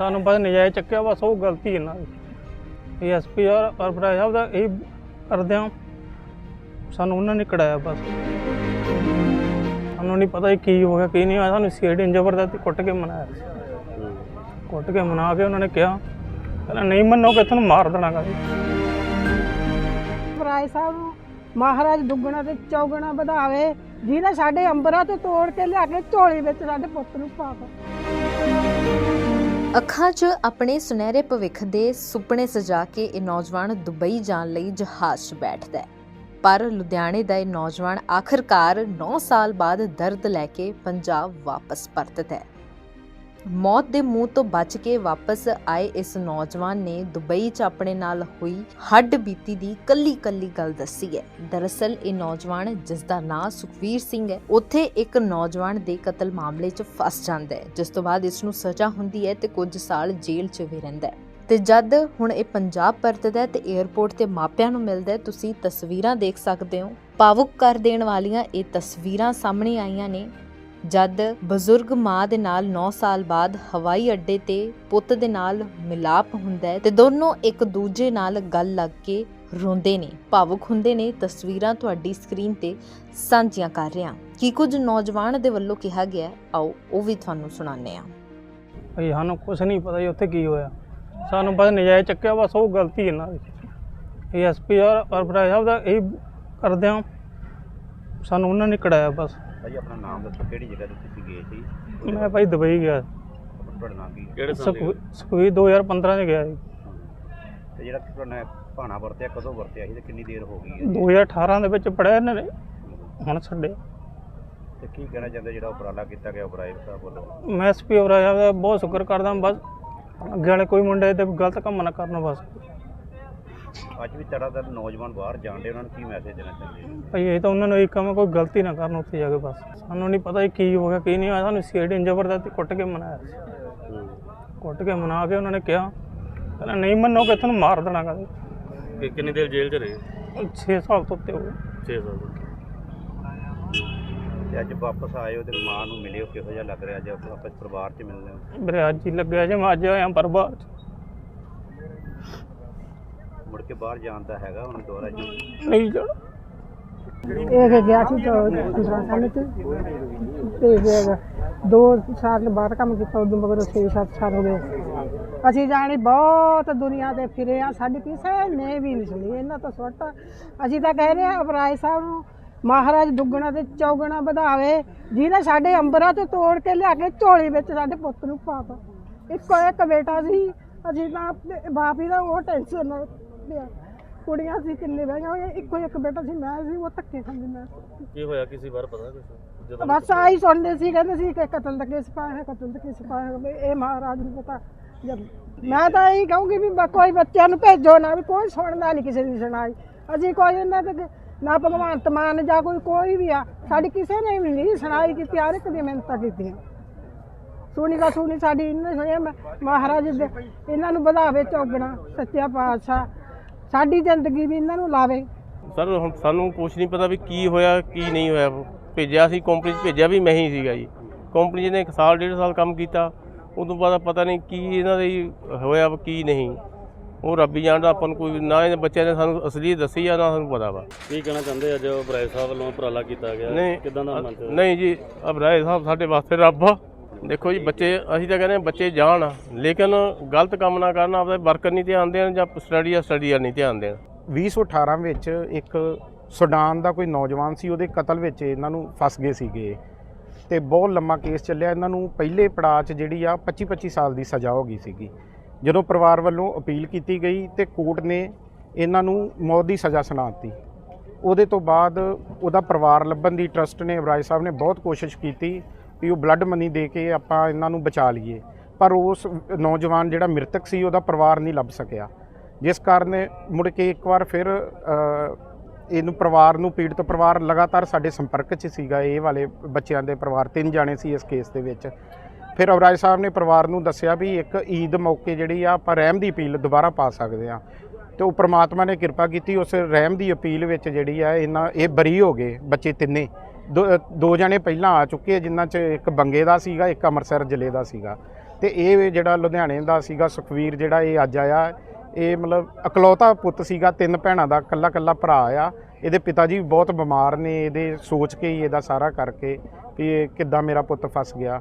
ਸਾਨੂੰ ਬਸ ਨਜਾਇਜ਼ ਚੱਕਿਆ, ਬਸ ਉਹ ਗਲਤੀ ਇਹਨਾਂ ਦੀ ਐਸਪੀ ਔਰ ਅਰਪਰਾਜ ਸਾਹਿਬ ਦਾ ਇਹ ਕਰਦੇ ਹਾਂ। ਸਾਨੂੰ ਉਹਨਾਂ ਨੇ ਕਢਾਇਆ ਬਸ। ਸਾਨੂੰ ਨਹੀਂ ਪਤਾ ਕੀ ਹੋ ਗਿਆ, ਕੀ ਨਹੀਂ ਹੋਇਆ। ਸਾਨੂੰ ਸੀਆਈਡੀ ਜ਼ਬਰਦਸਤੀ ਕੁੱਟ ਕੇ ਮਨਾਇਆ। ਸੀ ਕੁੱਟ ਕੇ ਮਨਾ ਕੇ ਉਹਨਾਂ ਨੇ ਕਿਹਾ, ਕਹਿੰਦਾ ਨਹੀਂ ਮੰਨੋਗੇ ਤੁਹਾਨੂੰ ਮਾਰ ਦੇਣਾ ਗਾ ਸਾਹਿਬ, ਮਹਾਰਾਜ ਦੁੱਗਣਾ ਤੇ ਚੌਗਣਾ ਵਧਾਵੇ। ਜਿਹਨੇ ਸਾਡੇ ਅੰਬਰਾਂ ਤੋਂ ਤੋੜ ਕੇ ਲਿਆ ਕੇ ਝੋਲੀ ਵਿੱਚ ਸਾਡੇ ਪੁੱਤ ਨੂੰ ਪਾ ਪਾਤਾ ਅੱਖਾਂ 'ਚ ਆਪਣੇ ਸੁਨਹਿਰੇ ਭਵਿੱਖ ਦੇ ਸੁਪਨੇ ਸਜਾ ਕੇ ਇਹ ਨੌਜਵਾਨ ਦੁਬਈ ਜਾਣ ਲਈ ਜਹਾਜ਼ 'ਚ ਬੈਠਦਾ ਹੈ। ਪਰ ਲੁਧਿਆਣੇ ਦਾ ਇਹ ਨੌਜਵਾਨ ਆਖਰਕਾਰ 9 ਸਾਲ ਬਾਅਦ ਦਰਦ ਲੈ ਕੇ ਪੰਜਾਬ ਵਾਪਸ ਪਰਤਦਾ ਹੈ। ਮੌਤ ਦੇ ਮੂੰਹ ਤੋਂ ਬਚ ਕੇ ਵਾਪਸ ਆਏ ਇਸ ਨੌਜਵਾਨ ਨੇ ਦੁਬਈ 'ਚ ਆਪਣੇ ਨਾਲ ਹੋਈ ਹੱਡ ਬੀਤੀ ਦੀ ਕੱਲੀ ਕੱਲੀ ਗੱਲ ਦੱਸੀ ਹੈ। ਦਰਅਸਲ ਇਹ ਨੌਜਵਾਨ, ਜਿਸ ਦਾ ਨਾਂ ਸੁਖਵੀਰ ਸਿੰਘ ਹੈ, ਉੱਥੇ ਇੱਕ ਨੌਜਵਾਨ ਦੇ ਕਤਲ ਮਾਮਲੇ 'ਚ ਫਸ ਜਾਂਦਾ ਹੈ, ਜਿਸ ਤੋਂ ਬਾਅਦ ਇਸ ਨੂੰ ਸਜ਼ਾ ਹੁੰਦੀ ਹੈ ਤੇ ਕੁਝ ਸਾਲ ਜੇਲ੍ਹ 'ਚ ਵੀ ਰਹਿੰਦਾ ਹੈ। ਤੇ ਜਦ ਹੁਣ ਇਹ ਪੰਜਾਬ ਪਰਤਦਾ ਹੈ ਤੇ 에ਅਰਪੋਰਟ ਤੇ ਮਾਪਿਆਂ ਨੂੰ ਮਿਲਦਾ ਤੁਸੀਂ ਤਸਵੀਰਾਂ ਦੇਖ ਸਕਦੇ ਹੋ। ਭਾਵੁਕ ਕਰ ਦੇਣ ਵਾਲੀਆਂ ਇਹ ਤਸਵੀਰਾਂ ਸਾਹਮਣੇ ਆਈਆਂ ਨੇ। ਜਦ ਬਜ਼ੁਰਗ ਮਾਂ ਦੇ ਨਾਲ 9 ਸਾਲ ਬਾਅਦ ਹਵਾਈ ਅੱਡੇ ਤੇ ਪੁੱਤ ਦੇ ਨਾਲ ਮਿਲਾਪ ਹੁੰਦਾ ਹੈ ਤੇ ਦੋਨੋਂ ਇੱਕ ਦੂਜੇ ਨਾਲ ਗੱਲ ਲੱਗ ਕੇ ਰੋਂਦੇ ਨੇ। ਭਾਵੁਕ ਹੁੰਦੇ ਨੇ। ਤਸਵੀਰਾਂ ਤੁਹਾਡੀ ਸਕਰੀਨ ਤੇ ਸਾਂਝੀਆਂ ਕਰ ਰਿਹਾ। ਕੀ ਕੁਝ ਨੌਜਵਾਨ ਦੇ ਵੱਲੋਂ ਕਿਹਾ ਗਿਆ ਆਓ, ਉਹ ਵੀ ਤੁਹਾਨੂੰ ਸੁਣਾਉਂਦੇ ਹਾਂ। ਭਈ ਸਾਨੂੰ ਕੁਝ ਨਹੀਂ ਪਤਾ ਜੀ ਉੱਥੇ ਕੀ ਹੋਇਆ। ਸਾਨੂੰ ਬਸ ਨਜਾਇਜ਼ ਚੱਕਿਆ, ਬਸ ਉਹ ਗਲਤੀ ਇਹਨਾਂ ਦੀ ਐਸਪੀ ਔਰ ਅਰਪਰਾਜ ਸਾਹਿਬ ਦਾ ਇਹ ਕਰਦੇ ਹਾਂ। ਸਾਨੂੰ ਉਹਨਾਂ ਨੇ ਕਢਾਇਆ ਬਸ। ਭਾਜੀ ਆਪਣਾ ਨਾਮ ਦੱਸੋ ਕਿਹੜੀ ਜਗ੍ਹਾ ਤੇ ਤੁਸੀਂ ਗਏ ਸੀ? ਮੈਂ ਭਾਈ ਦੁਬਈ ਗਿਆ। ਆਪਣਾ ਤੁਹਾਡਾ ਨਾਮ ਕੀ? ਕਿਹੜੇ ਸਾਲ ਸਕੂ- ਸਕੂਈ 2015 ਚ ਗਿਆ ਜੀ ਤੇ ਜਿਹੜਾ ਤੁਹਾਡਾ ਭਾਣਾ ਵਰਤਿਆ ਕਦੋਂ ਵਰਤਿਆ ਸੀ ਤੇ ਕਿੰਨੀ ਦੇਰ ਹੋ ਗਈ ਹੈ? 2018 ਦੇ ਵਿੱਚ ਪੜਿਆ ਇਹਨਾਂ ਨੇ। ਹੁਣ ਛੱਡੇ। ਤੇ ਕੀ ਕਹਿਣਾ ਚਾਹੁੰਦੇ ਜਿਹੜਾ ਉਪਰਾਲਾ ਕੀਤਾ ਗਿਆ ਉਪਰਾਇਬ ਸਾਹਿਬ ਵੱਲੋਂ? ਮੈਂ ਐਸਪੀ ਸਾਹਿਬ ਦਾ ਬਹੁਤ ਸ਼ੁਕਰ ਕਰਦਾ ਬਸ ਅੱਗੇ ਵਾਲੇ ਕੋਈ ਮੁੰਡੇ ਤੇ ਗਲਤ ਕੰਮ ਨਾ ਕਰਨ ਬਸ। ਅੱਜ ਵੀ ਤੜਾਤੜ ਨੌਜਵਾਨ ਬਾਹਰ ਜਾਂਦੇ ਉਹਨਾਂ ਨੂੰ ਕੀ ਮੈਸੇਜ ਦੇਣਾ ਚਾਹੁੰਦੇ ਹੋ? ਭਾਈ ਇਹ ਤਾਂ ਉਹਨਾਂ ਨੂੰ ਇੱਕ ਕੰਮ ਕੋਈ ਗਲਤੀ ਨਾ ਕਰਨ ਉੱਥੇ ਜਾ ਕੇ ਬਸ। ਸਾਨੂੰ ਨਹੀਂ ਪਤਾ ਇਹ ਕੀ ਹੋ ਗਿਆ ਕੀ ਨਹੀਂ ਹੋਇਆ। ਸਾਨੂੰ ਸੀਆਈਡੀ ਜ਼ਬਰਦਸਤੀ ਕੁੱਟ ਕੇ ਮਨਾਇਆ ਸੀ। ਕੁੱਟ ਕੇ ਮਨਾ ਕੇ ਉਹਨਾਂ ਨੇ ਕਿਹਾ ਕਹਿੰਦਾ ਨਹੀਂ ਮੰਨੋਗੇ ਤੁਹਾਨੂੰ ਮਾਰ ਦੇਣਾ ਗਾ। ਕਿ ਕਿੰਨੀ ਦੇਰ ਜੇਲ੍ਹ 'ਚ ਰਹੇ? 6 ਸਾਲ ਤੋਂ ਉੱਤੇ ਹੋ ਗਏ। 6 ਸਾਲ ਤੇ ਅੱਜ ਵਾਪਸ ਆਏ ਹੋ ਤੇ ਮਾਂ ਨੂੰ ਮਿਲਿਓ ਕਿਹੋ ਜਿਹਾ ਲੱਗ ਰਿਹਾ? ਅੱਜ ਆਪਸ ਪਰਿਵਾਰ 'ਚ ਮਿਲਦੇ ਹੋ। ਮੇਰੇ ਅੱਜ ਹੀ ਲੱਗਿਆ ਜੇ ਮੈਂ ਅੱਜ ਆਇਆ ਪਰ ਬਾਅਦ 'ਚ। ਮੁੜ ਕੇ ਬਾਹਰ ਜਾਣ ਦਾ ਹੈਗਾ ਹੁਣ ਦੁਬਾਰਾ ਜੀ। ਨਹੀਂ ਜਾਣਾ। ਇਹ ਗਿਆ ਸੀ ਤਾਂ 15 ਸਾਲ ਚ ਤੇ ਫਿਰ ਦੋ ਸਾਲ ਬਾਅਦ ਕੰਮ ਕੀਤਾ ਉਦੋਂ ਮਗਰ 6-7 ਸਾਲ ਹੋ ਗਏ। ਅਸੀਂ ਜਾਣੀ ਬਹੁਤ ਦੁਨੀਆ ਤੇ ਫਿਰੇ ਆ ਸਾਡੀ ਕਿਸੇ ਨੇ ਵੀ ਨਹੀਂ ਸੁਣੀ। ਇਹਨਾਂ ਤੋਂ ਸੁੱਟ। ਅਸੀਂ ਤਾਂ ਕਹਿ ਰਹੇ ਆ ਅਪਰਾਜ ਸਾਹਿਬ ਨੂੰ ਮਹਾਰਾਜ ਦੁੱਗਣਾ ਤੇ ਚੌਗਣਾ ਵਧਾਵੇ ਜਿਹਨੇ ਸਾਡੇ ਅੰਬਰਾਂ ਤੋਂ ਤੋੜ ਕੇ ਲਿਆ ਕੇ ਝੋਲੀ ਵਿੱਚ ਸਾਡੇ ਪੁੱਤ ਨੂੰ ਪਾਤਾ। ਇੱਕੋ ਇੱਕ ਬੇਟਾ ਸੀ ਅਸੀਂ ਤਾਂ ਆਪਣੇ ਬਾਪ ਹੀ ਦਾ ਉਹ ਟੈਨਸ਼ਨ ਨਾਲ ਲਿਆ ਕੁੜੀਆਂ ਸੀ ਕਿੰਨੇ ਬਹਿ ਗਈਆਂ ਇੱਕੋ ਇੱਕ ਬੇਟਾ ਸੀ ਮੈਂ ਸੀ ਉਹ ਧੱਕੇ ਖਾਂਦੀ ਮੈਂ। ਕੀ ਹੋਇਆ ਕਿਸੇ ਵਾਰ ਪਤਾ ਕੁਛ? ਜਦੋਂ ਬਸ ਆਹੀ ਸੁਣਦੇ ਸੀ ਕਹਿੰਦੇ ਸੀ ਕਿ ਕਤਲ ਦਾ ਕੇਸ ਪਾਇਆ ਹੈ ਕਤਲ ਦਾ ਕੇਸ ਪਾਇਆ ਹੈ ਵੀ ਇਹ ਮਹਾਰਾਜ ਨੂੰ ਪਤਾ। ਜਦ ਮੈਂ ਤਾਂ ਇਹੀ ਕਹੂੰਗੀ ਵੀ ਬ- ਕੋਈ ਬੱਚਿਆਂ ਨੂੰ ਭੇਜੋ ਨਾ ਵੀ ਕੋਈ ਸੁਣਦਾ ਨਹੀਂ ਕਿਸੇ ਦੀ ਸੁਣਾਈ। ਅਸੀਂ ਕੋਈ ਇਹਨਾਂ ਤੇ ਨਾ ਭਗਵੰਤ ਮਾਨ ਜਾਂ ਕੋਈ ਕੋਈ ਵੀ ਆ ਸਾਡੀ ਕਿਸੇ ਨੇ ਵੀ ਨਹੀਂ ਸੁਣਾਈ ਕੀਤੀ ਹਰ ਇੱਕ ਦੀ ਮਿਹਨਤਾਂ ਕੀਤੀਆਂ। ਸੁਣੀ ਦਾ ਸੁਣੀ ਸਾਡੀ ਇਹਨਾਂ ਸੁਣਿਆ ਮ- ਮਹਾਰਾਜ ਦੇ ਇਹਨਾਂ ਨੂੰ ਵਧਾਵੇ ਚੌਗਣਾ ਸੱਚਿਆ ਪਾਤਸ਼ਾਹ। ਸਾਡੀ ਜ਼ਿੰਦਗੀ ਵੀ ਇਹਨਾਂ ਨੂੰ ਲਾਵੇ। ਸਰ ਹੁਣ ਸਾਨੂੰ ਕੁਝ ਨਹੀਂ ਪਤਾ ਵੀ ਕੀ ਹੋਇਆ ਕੀ ਨਹੀਂ ਹੋਇਆ। ਭੇਜਿਆ ਸੀ ਕੰਪਨੀ 'ਚ ਭੇਜਿਆ ਵੀ ਮੈਂ ਹੀ ਸੀਗਾ ਜੀ। ਕੰਪਨੀ ਨੇ ਇੱਕ ਸਾਲ ਡੇਢ ਸਾਲ ਕੰਮ ਕੀਤਾ। ਉਦੋਂ ਬਾਅਦ ਪਤਾ ਨਹੀਂ ਕੀ ਇਹਨਾਂ ਦੇ ਹੋਇਆ ਵਾ, ਕੀ ਨਹੀਂ। ਉਹ ਰੱਬ ਹੀ ਜਾਣਦਾ ਆਪਾਂ ਨੂੰ ਕੋਈ ਨਾ ਇਹਨਾਂ ਬੱਚਿਆਂ ਨੇ ਸਾਨੂੰ ਅਸਲੀ ਦੱਸੀ ਆ ਨਾ ਸਾਨੂੰ ਪਤਾ ਵਾ। ਕੀ ਕਹਿਣਾ ਚਾਹੁੰਦੇ ਅੱਜ ਬਰਾਏ ਸਾਹਿਬ ਵੱਲੋਂ ਉਪਰਾਲਾ ਕੀਤਾ ਗਿਆ। ਨਹੀਂ ਕਿਦਾਂ ਦਾ ਮੰਨਦੇ ਨਹੀਂ ਜੀ ਅਬਰਾਏ ਸਾਹਿਬ ਸਾਡੇ ਵਾਸਤੇ ਰੱਬ ਆ। ਦੇਖੋ ਜੀ, ਬੱਚੇ, ਅਸੀਂ ਤਾਂ ਕਹਿੰਦੇ ਹਾਂ ਬੱਚੇ ਜਾਣ, ਲੇਕਿਨ ਗਲਤ ਕੰਮ ਨਾ ਕਰਨ, ਆਪਦਾ ਵਰਕਰ ਨਹੀਂ ਧਿਆਨ ਦੇਣ ਜਾਂ ਸਟੱਡੀ ਆ ਸਟੱਡੀ ਨਹੀਂ ਧਿਆਨ ਦੇਣ। 2018 ਵਿੱਚ ਇੱਕ ਸੁਡਾਨ ਦਾ ਕੋਈ ਨੌਜਵਾਨ ਸੀ, ਉਹਦੇ ਕਤਲ ਵਿੱਚ ਇਹਨਾਂ ਨੂੰ ਫਸ ਗਏ ਸੀਗੇ। ਤੇ ਬਹੁਤ ਲੰਮਾ ਕੇਸ ਚੱਲਿਆ, ਇਹਨਾਂ ਨੂੰ ਪਹਿਲੇ ਪੜਾਅ 'ਚ ਜਿਹੜੀ ਆ 25 25 ਸਾਲ ਦੀ ਸਜ਼ਾ ਹੋ ਗਈ ਸੀਗੀ। ਜਦੋਂ ਪਰਿਵਾਰ ਵੱਲੋਂ ਅਪੀਲ ਕੀਤੀ ਗਈ ਤੇ ਕੋਰਟ ਨੇ ਇਹਨਾਂ ਨੂੰ ਮੌਤ ਦੀ ਸਜ਼ਾ ਸੁਣਾਤੀ ਉਹਦੇ ਤੋਂ ਬਾਅਦ ਉਹਦਾ ਪਰਿਵਾਰ ਲੱਭਣ ਦੀ ਟਰਸਟ ਨੇ ਅਬਰਾਜ ਸਾਹਿਬ ਨੇ ਬਹੁਤ ਕੋਸ਼ਿਸ਼ ਕੀਤੀ। ਵੀ ਉਹ ਬਲੱਡ ਮਨੀ ਦੇ ਕੇ ਆਪਾਂ ਇਹਨਾਂ ਨੂੰ ਬਚਾ ਲਈਏ। ਪਰ ਉਸ ਨੌਜਵਾਨ ਜਿਹੜਾ ਮ੍ਰਿਤਕ ਸੀ, ਉਹਦਾ ਪਰਿਵਾਰ ਨਹੀਂ ਲੱਭ ਸਕਿਆ। ਜਿਸ ਕਾਰਨ ਮੁੜ ਕੇ ਇੱਕ ਵਾਰ ਫਿਰ ਇਹਨੂੰ ਪਰਿਵਾਰ ਨੂੰ, ਪੀੜਤ ਪਰਿਵਾਰ ਲਗਾਤਾਰ ਸਾਡੇ ਸੰਪਰਕ 'ਚ ਸੀਗਾ। ਇਹ ਵਾਲੇ ਬੱਚਿਆਂ ਦੇ ਪਰਿਵਾਰ, ਤਿੰਨ ਜਾਣੇ ਸੀ ਇਸ ਕੇਸ ਦੇ ਵਿੱਚ। ਫਿਰ ਅਵਰਾਜ ਸਾਹਿਬ ਨੇ ਪਰਿਵਾਰ ਨੂੰ ਦੱਸਿਆ ਵੀ ਇੱਕ ਈਦ ਮੌਕੇ ਜਿਹੜੀ ਆ, ਆਪਾਂ ਰਹਿਮ ਦੀ ਅਪੀਲ ਦੁਬਾਰਾ ਪਾ ਸਕਦੇ ਆ ਤੇ ਉਹ ਪ੍ਰਮਾਤਮਾ ਨੇ ਕਿਰਪਾ ਕੀਤੀ, ਉਸ ਰਹਿਮ ਦੀ ਅਪੀਲ ਵਿੱਚ ਜਿਹੜੀ ਆ, ਇਹਨਾਂ, ਇਹ ਬਰੀ ਹੋ ਗਏ ਬੱਚੇ ਤਿੰਨੇ। ਦੋ- ਦੋ ਜਣੇ ਪਹਿਲਾਂ ਆ ਚੁੱਕੇ ਆ, ਜਿਨ੍ਹਾਂ 'ਚ ਇੱਕ ਬੰਗੇ ਦਾ ਸੀਗਾ ਇੱਕ ਅੰਮ੍ਰਿਤਸਰ ਜ਼ਿਲ੍ਹੇ ਦਾ ਸੀਗਾ। ਤੇ ਇਹ ਜਿਹੜਾ ਲੁਧਿਆਣੇ ਦਾ ਸੀਗਾ ਸੁਖਵੀਰ ਜਿਹੜਾ ਇਹ ਅੱਜ ਆਇਆ ਇਹ ਮਤਲਬ ਇਕਲੌਤਾ ਪੁੱਤ ਸੀਗਾ ਤਿੰਨ ਭੈਣਾਂ ਦਾ ਕੱਲਾ ਕੱਲਾ ਭਰਾ ਆ। ਇਹਦੇ ਪਿਤਾ ਜੀ ਵੀ ਬਹੁਤ ਬਿਮਾਰ ਨੇ ਇਹਦੇ ਸੋਚ ਕੇ ਹੀ ਇਹਦਾ ਸਾਰਾ ਕਰਕੇ ਵੀ ਇਹ ਕਿੱਦਾਂ ਮੇਰਾ ਪੁੱਤ ਫਸ ਗਿਆ।